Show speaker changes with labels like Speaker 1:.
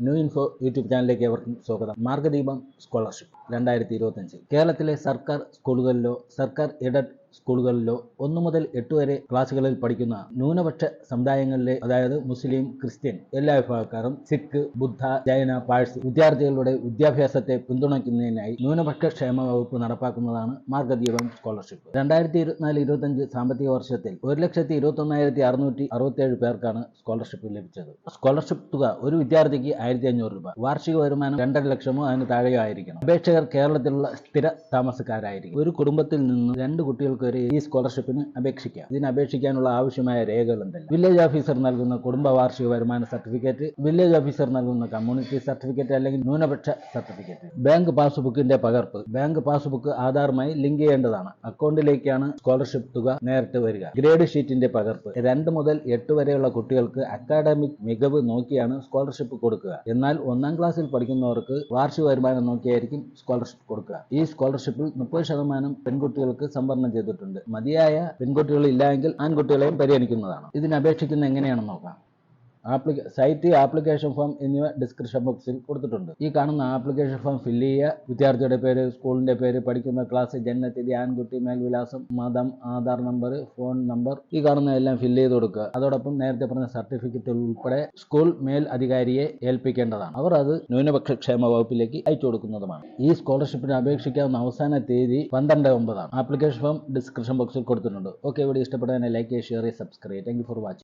Speaker 1: New info YouTube ചാനലിലേക്ക് ഏവർക്കും സ്വാഗതം. മാർഗദീപം സ്കോളർഷിപ്പ് രണ്ടായിരത്തി ഇരുപത്തഞ്ച്. കേരളത്തിലെ സർക്കാർ സ്കൂളുകളിലോ സർക്കാർ എയ്ഡഡ് സ്കൂളുകളിലോ ഒന്നു മുതൽ എട്ട് വരെ ക്ലാസ്സുകളിൽ പഠിക്കുന്ന ന്യൂനപക്ഷ സമുദായങ്ങളിലെ അതായത് മുസ്ലിം ക്രിസ്ത്യൻ എല്ലാ വിഭാഗക്കാരും സിഖ് ബുദ്ധ ജൈന പാഴ്സി വിദ്യാർത്ഥികളുടെ വിദ്യാഭ്യാസത്തെ പിന്തുണയ്ക്കുന്നതിനായി ന്യൂനപക്ഷ ക്ഷേമ വകുപ്പ് നടപ്പാക്കുന്നതാണ് മാർഗദീപം സ്കോളർഷിപ്പ് രണ്ടായിരത്തി ഇരുപത്തിനാല് ഇരുപത്തഞ്ച് സാമ്പത്തിക വർഷത്തിൽ ഒരു ലക്ഷത്തി ഇരുപത്തി ഒന്നായിരത്തി അറുന്നൂറ്റി അറുപത്തിയേഴ് പേർക്കാണ് സ്കോളർഷിപ്പ് ലഭിച്ചത്. സ്കോളർഷിപ്പ് തുക ഒരു വിദ്യാർത്ഥിക്ക് ആയിരത്തി അഞ്ഞൂറ് രൂപ. വാർഷിക വരുമാനം രണ്ടര ലക്ഷമോ അതിന് താഴെയോ ആയിരിക്കണം. അപേക്ഷകർ കേരളത്തിലുള്ള സ്ഥിര താമസക്കാരായിരിക്കും. ഒരു കുടുംബത്തിൽ നിന്ന് രണ്ട് കുട്ടികൾക്ക് വരെ ഈ സ്കോളർഷിപ്പിന് അപേക്ഷിക്കാം. ഇതിന് അപേക്ഷിക്കാനുള്ള ആവശ്യമായ രേഖകൾ എന്തെല്ലാം വില്ലേജ് ഓഫീസർ നൽകുന്ന കുടുംബ വാർഷിക വരുമാന സർട്ടിഫിക്കറ്റ് വില്ലേജ് ഓഫീസർ നൽകുന്ന കമ്മ്യൂണിറ്റി സർട്ടിഫിക്കറ്റ് അല്ലെങ്കിൽ ന്യൂനപക്ഷ സർട്ടിഫിക്കറ്റ് ബാങ്ക് പാസ്ബുക്കിന്റെ പകർപ്പ്. ബാങ്ക് പാസ്ബുക്ക് ആധാറുമായി ലിങ്ക് ചെയ്യേണ്ടതാണ്. അക്കൗണ്ടിലേക്കാണ് സ്കോളർഷിപ്പ് തുക നേരിട്ട് വരിക. ഗ്രേഡ് ഷീറ്റിന്റെ പകർപ്പ്. രണ്ട് മുതൽ എട്ട് വരെയുള്ള കുട്ടികൾക്ക് അക്കാഡമിക് മികവ് നോക്കിയാണ് സ്കോളർഷിപ്പ് കൊടുക്കുക. എന്നാൽ ഒന്നാം ക്ലാസ്സിൽ പഠിക്കുന്നവർക്ക് വാർഷിക വരുമാനം നോക്കിയായിരിക്കും സ്കോളർഷിപ്പ് കൊടുക്കുക. ഈ സ്കോളർഷിപ്പിൽ മുപ്പത് ശതമാനം പെൺകുട്ടികൾക്ക് സംവരണം ചെയ്തിട്ടുണ്ട്. മതിയായ പെൺകുട്ടികൾ ഇല്ലെങ്കിൽ ആൺകുട്ടികളെയും പരിഗണിക്കുന്നതാണ്. ഇതിന് എങ്ങനെയാണെന്ന് നോക്കാം. ആപ്ലിക്ക സൈറ്റ് ആപ്ലിക്കേഷൻ ഫോം എന്നിവ ഡിസ്ക്രിപ്ഷൻ ബോക്സിൽ കൊടുത്തിട്ടുണ്ട്. ഈ കാണുന്ന ആപ്ലിക്കേഷൻ ഫോം ഫില്ല് ചെയ്യുക. വിദ്യാർത്ഥിയുടെ പേര് സ്കൂളിന്റെ പേര് പഠിക്കുന്ന ക്ലാസ് ജനനത്തിഥി ആൺകുട്ടി മേൽവിലാസം മതം ആധാർ നമ്പർ ഫോൺ നമ്പർ ഈ കാണുന്ന എല്ലാം ഫില്ല് ചെയ്ത് കൊടുക്കുക. അതോടൊപ്പം നേരത്തെ പറഞ്ഞ സർട്ടിഫിക്കറ്റ് ഉൾപ്പെടെ സ്കൂൾ മേൽ അധികാരിയെ ഏൽപ്പിക്കേണ്ടതാണ്. അവർ അത് ന്യൂനപക്ഷ ക്ഷേമ വകുപ്പിലേക്ക് അയച്ചു കൊടുക്കുന്നതുമാണ്. ഈ സ്കോളർഷിപ്പിന് അപേക്ഷിക്കാവുന്ന അവസാന തീയതി പന്ത്രണ്ട് ഒമ്പതാണ്. ആപ്ലിക്കേഷൻ ഫോം ഡിസ്ക്രിപ്ഷൻ ബോക്സിൽ കൊടുത്തിട്ടുണ്ട്. ഓക്കെ ഇവിടെ ഇഷ്ടപ്പെട്ടതിനെ ലൈക്ക് ചെയ്യുക ഷെയർ ചെയ്യുക സബ്സ്ക്രൈബ്. Thank for watching.